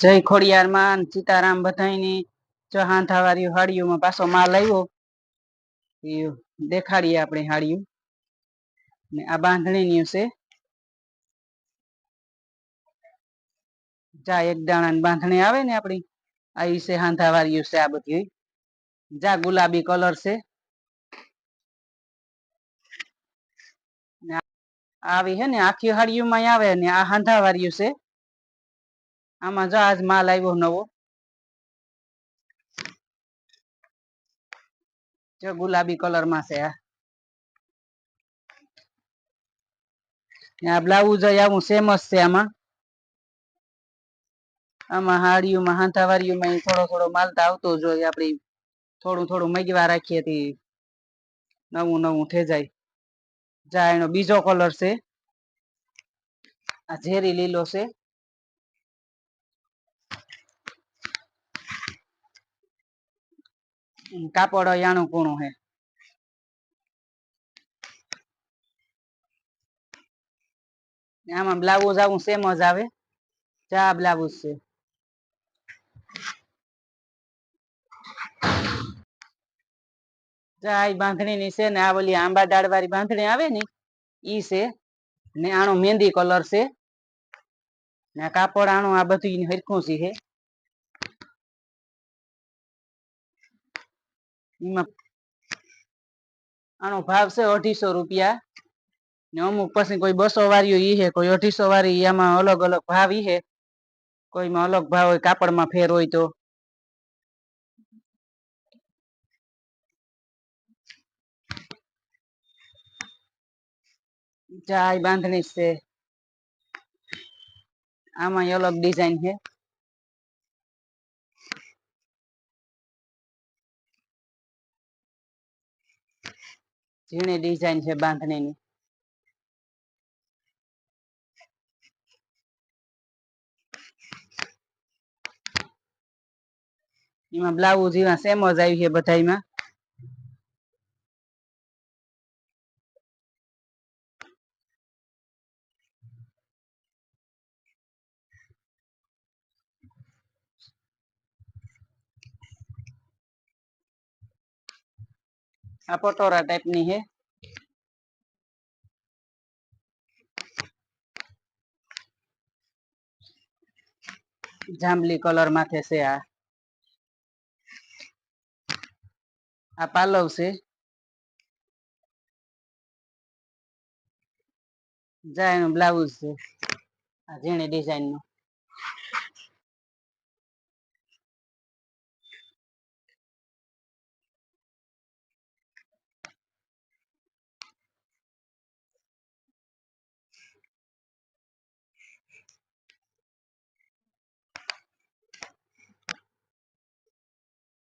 જય ખોડિયાર માન સીતારામ બધાની જો હાંથા વાળી હાડીઓમાં પાછો માલ આવ્યો. એ દેખાડીએ આપણે હાડિયું ને આ બાંધણીની છે. જા એક દાણા બાંધણી આવે ને આપણી. આ છે હાંધા વાળી છે આ બધી જા ગુલાબી કલર છે. આવી હે ને આખી હાડીયુમાં આવે ને આ હાંધા વાળ્યું છે. આમાં જો આજ માલ આવ્યો નવો. જો ગુલાબી કલરમાં છે આ. બ્લાઉઝ આવું સેમ જ છે આમાં. આમાં હાડીઓમાં હાંધા વાળીઓમાં થોડો થોડો માલ તો આવતો જ હોય. આપડી થોડું થોડું મગવા રાખીએ થી નવું નવું થઈ જાય. જા એનો બીજો કલર છે. આ ઝેરી લીલો છે. કાપડ યાણું કૂણું હે. આમાં બ્લાઉઝ આવું સેમ જ આવે. ચા બ્લાઉઝ છે. ચા ઈ બાંધણીની છે ને આ ઓલી આંબા ડાળ વાળી બાંધણી આવે ને, ઈ છે. ને આનો મહેંદી કલર છે. ને કાપડ આનું આ બધું હરખું છે હે એમાં આનો ભાવ છે અઢીસો રૂપિયા. ને અમુક પછી કોઈ બસો વાળી ઈ હે કોઈ અઢીસો વાળી એમાં અલગ અલગ ભાવ ઈ હે કોઈમાં અલગ ભાવ હોય કાપડમાં ફેર હોય તો. ઈ બાંધણી છે. આમાં અલગ ડિઝાઇન છે. ઝીણી ડિઝાઇન છે બાંધણીની. એમાં બ્લાઉઝ એમાં સેમ જ આવી છે બધાયમાં. આ પટોરા ટાઈપની હે. જાંબલી કલર માથે છે આ. આ પાલવ છે. જા એનું બ્લાઉઝ છે. આ ઝીણી ડિઝાઇનનું.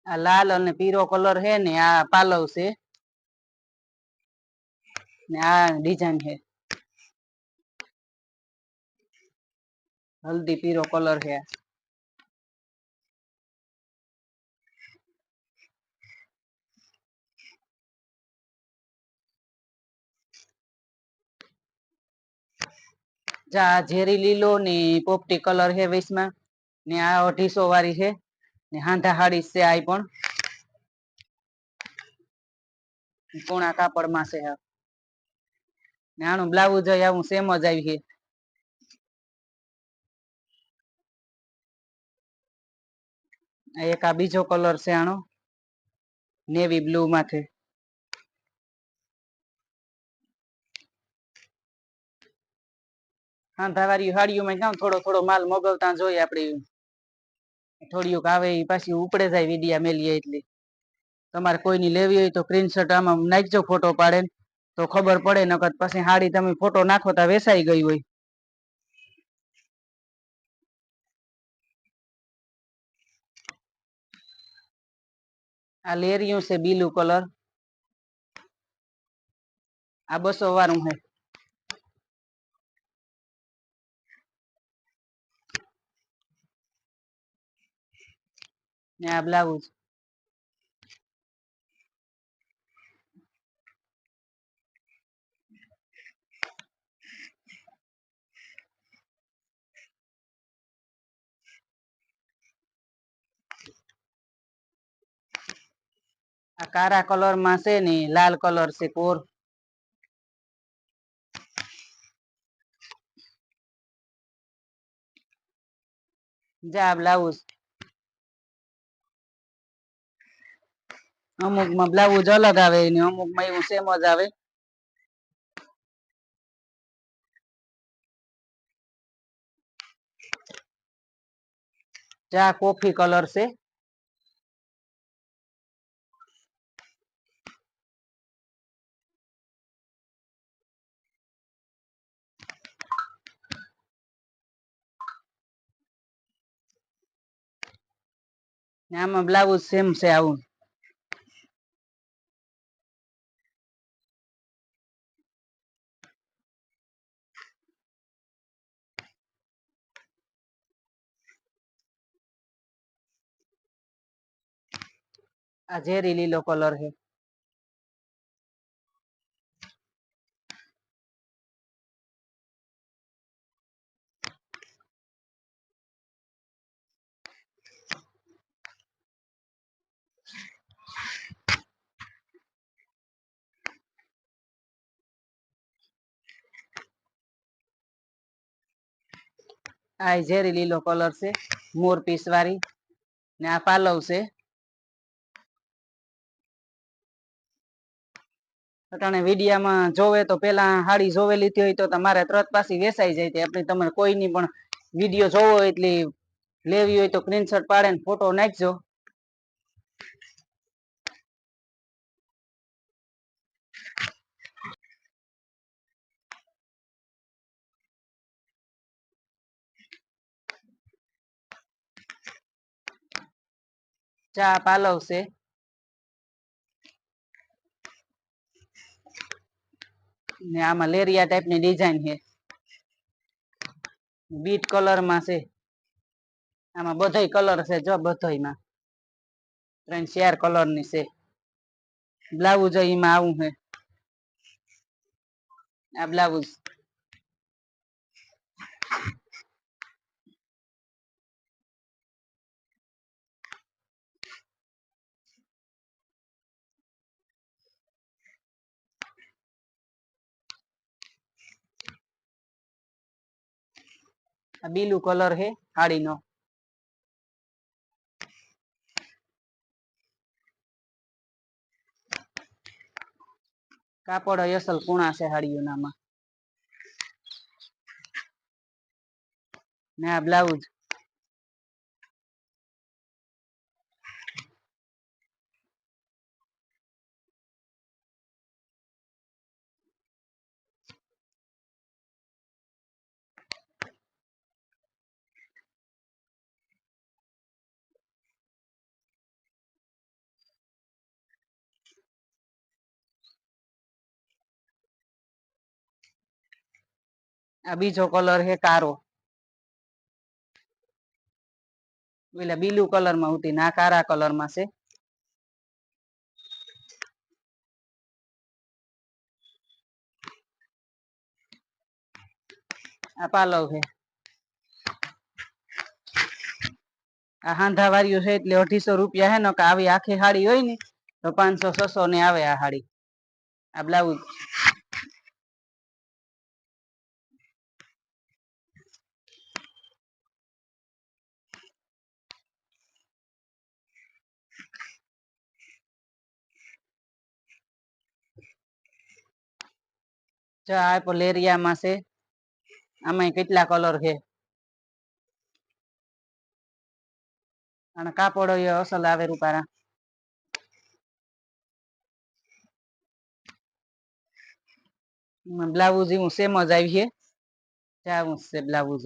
આ લાલ અને પીરો કલર હે ને આ પાલવ છે. ને આ ડિઝાઇન છે હલ્દી પીરો કલર છે જા આ ઝેરી લીલો ને પોપટી કલર છે વેસમાં ને આ અઢીસો વાળી છે ને હાંધા હાડી છે આ પણ. કોણા કાપડમાં છે આ. ને આનું બ્લાઉઝ આવું સેમ જ આવી છે. એક આ બીજો કલર છે આનો નેવી બ્લુ માથે. હાંધાવાળી હાડીઓમાં ક્યાં થોડો થોડો માલ મગવતા જોઈએ આપણે થોડીક આવે એ પાછી ઉપડે જાય વિડિયા મેલીએ એટલે. તમારે કોઈની લેવી હોય તો સ્ક્રીનશોટ આમાં નાખજો ફોટો પાડે તો ખબર પડે, નકર પછી હાડી તમે ફોટો નાખો તો વેસાઈ ગઈ હોય. આ લેરિયું છે બીલું કલર આ બસો વાળું છે. ને આ બ્લાઉઝ. આ કારા કલરમાં છે ને, લાલ કલર છે કોર. જા બ્લાઉઝ. અમુકમાં બ્લાઉઝ અલગ આવે ને અમુકમાં એવું સેમ જ આવે. ચા કોફી કલર છે. આમાં બ્લાઉઝ સેમ છે આવું. આ ઝેરી લીલો કલર છે. આ ઝેરી લીલો કલર છે મોર પીસ વાળી ને આ પાલવ છે. અટાણે વિડીયામાં જોવે તો પેલા હાડી જોવે લીધી હોય તો તમારે તરત પાછી વેસાઈ જાય તે આપણે તમારે કોઈની પણ વીડિયો જોવો એટલે લેવી હોય તો સ્ક્રીનશોટ પાડે ને ફોટો નાખજો. ચા પાલવ છે ને આમાં લેરિયા ટાઈપની ડિઝાઇન છે. બીટ કલરમાં છે. આમાં બધાય કલર છે જો બધાયમાં. ત્રણ કલરની છે. બ્લાઉઝ એમાં આવું છે. આ બ્લાઉઝ બીલું કલર છે સાડીનો કાપડ અસલ કુણા છે હાડીઓનામાં. ને આ બ્લાઉઝ. આ બીજો કલર હે કારો. એટલે બીલુ કલરમાં હતી ના કારા કલરમાં છે. આ પાલવ છે. આ હાંધા વાળ્યું છે એટલે અઢીસો રૂપિયા હે ને આવી આખી હાડી હોય ને તો પાંચસો, છસો ને આવે આ હાડી. આ બ્લાઉઝ જો આ લેરિયામાં છે આમાં કેટલા કલર છે? અને કાપડો અસલ આવે રૂપારા બ્લાઉઝ હું સેમ જ આવી છે. જાવું છે બ્લાઉઝ